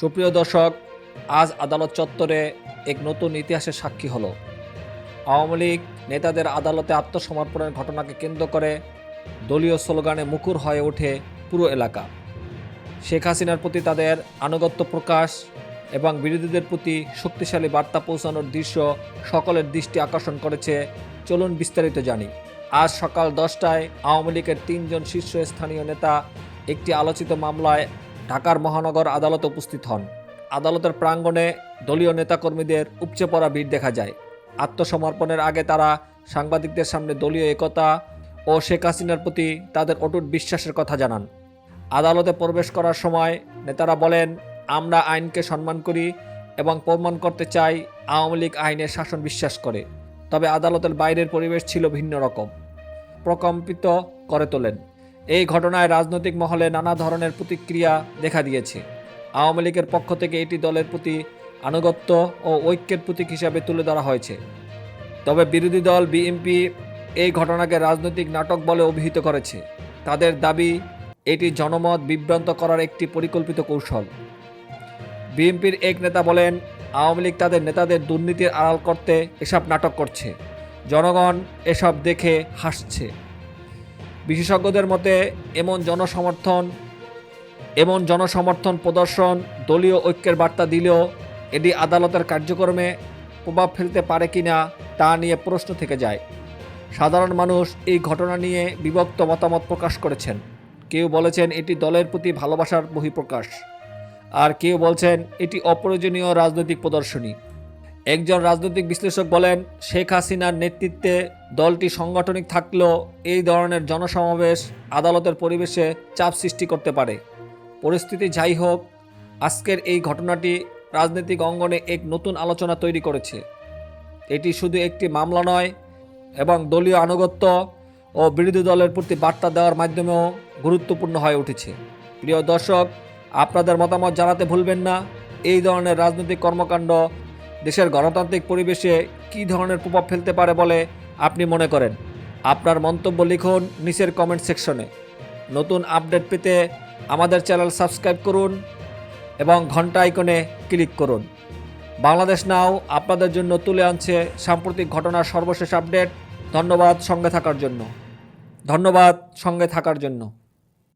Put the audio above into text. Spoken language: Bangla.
সুপ্রিয় দর্শক, আজ আদালত চত্বরে এক নতুন ইতিহাসের সাক্ষী হলো। আওয়ামী লীগ নেতাদের আদালতে আত্মসমর্পণের ঘটনাকে কেন্দ্র করে দলীয় স্লোগানে মুখর হয়ে ওঠে পুরো এলাকা। শেখ হাসিনার প্রতি তাদের আনুগত্য প্রকাশ এবং বিরোধীদের প্রতি শক্তিশালী বার্তা পৌঁছানোর দৃশ্য সকলের দৃষ্টি আকর্ষণ করেছে। চলুন বিস্তারিত জানি। আজ সকাল দশটায় আওয়ামী লীগের তিনজন শীর্ষস্থানীয় নেতা একটি আলোচিত মামলায় ঢাকার মহানগর আদালতে উপস্থিত হন। আদালতের প্রাঙ্গণে দলীয় নেতাকর্মীদের উপচে পড়া ভিড় দেখা যায়। আত্মসমর্পণের আগে তারা সাংবাদিকদের সামনে দলীয় একতা ও শেখ হাসিনার প্রতি তাদের অটুট বিশ্বাসের কথা জানান। আদালতে প্রবেশ করার সময় নেতারা বলেন, আমরা আইনকে সম্মান করি এবং প্রমাণ করতে চাই আওয়ামী লীগ আইনের শাসন বিশ্বাস করে। তবে আদালতের বাইরের পরিবেশ ছিল ভিন্ন রকম। প্রকম্পিত করে তোলেন। এই ঘটনায় রাজনৈতিক মহলে নানা ধরনের প্রতিক্রিয়া দেখা দিয়েছে। আওয়ামী লীগের পক্ষ থেকে এটি দলের প্রতি আনুগত্য ও ঐক্যের প্রতীক হিসাবে তুলে ধরা হয়েছে। তবে বিরোধী দল বিএনপি এই ঘটনাকে রাজনৈতিক নাটক বলে অভিহিত করেছে। তাদের দাবি, এটি জনমত বিভ্রান্ত করার একটি পরিকল্পিত কৌশল। বিএনপির এক নেতা বলেন, আওয়ামী লীগ তাদের নেতাদের দুর্নীতির আড়াল করতে এসব নাটক করছে। জনগণ এসব দেখে হাসছে। বিশেষজ্ঞদের মতে, এমন জনসমর্থন এমন জনসমর্থন প্রদর্শন দলীয় ঐক্যের বার্তা দিলেও এটি আদালতের কার্যক্রমে প্রভাব ফেলতে পারে কিনা তা নিয়ে প্রশ্ন থেকে যায়। সাধারণ মানুষ এই ঘটনা নিয়ে বিভক্ত মতামত প্রকাশ করেছেন। কেউ বলেছেন এটি দলের প্রতি ভালোবাসার বহিঃপ্রকাশ। আর কেউ বলছেন এটি অপ্রয়োজনীয় রাজনৈতিক প্রদর্শনী। একজন রাজনৈতিক বিশ্লেষক বলেন, শেখ হাসিনার নেতৃত্বে দলটি সাংগঠনিক থাকলেও এই ধরনের জনসমাবেশ আদালতের পরিবেশে চাপ সৃষ্টি করতে পারে। পরিস্থিতি যাই হোক, আজকের এই ঘটনাটি রাজনৈতিক অঙ্গনে এক নতুন আলোচনা তৈরি করেছে। এটি শুধু একটি মামলা নয়, এবং দলীয় আনুগত্য ও বিরোধী দলের প্রতি বার্তা দেওয়ার মাধ্যমেও গুরুত্বপূর্ণ হয়ে উঠেছে। প্রিয় দর্শক, আপনাদের মতামত জানাতে ভুলবেন না। এই ধরনের রাজনৈতিক কর্মকাণ্ড দেশের গণতান্ত্রিক পরিবেশে কী ধরনের প্রভাব ফেলতে পারে বলে আপনি মনে করেন? আপনার মন্তব্য লিখুন নিচের কমেন্ট সেকশনে নতুন আপডেট পেতে আমাদের চ্যানেল সাবস্ক্রাইব করুন এবং ঘণ্টা আইকনে ক্লিক করুন। বাংলাদেশ নাও আপনাদের জন্য তুলে আনছে সাম্প্রতিক ঘটনার সর্বশেষ আপডেট ধন্যবাদ সঙ্গে থাকার জন্য। ধন্যবাদ সঙ্গে থাকার জন্য।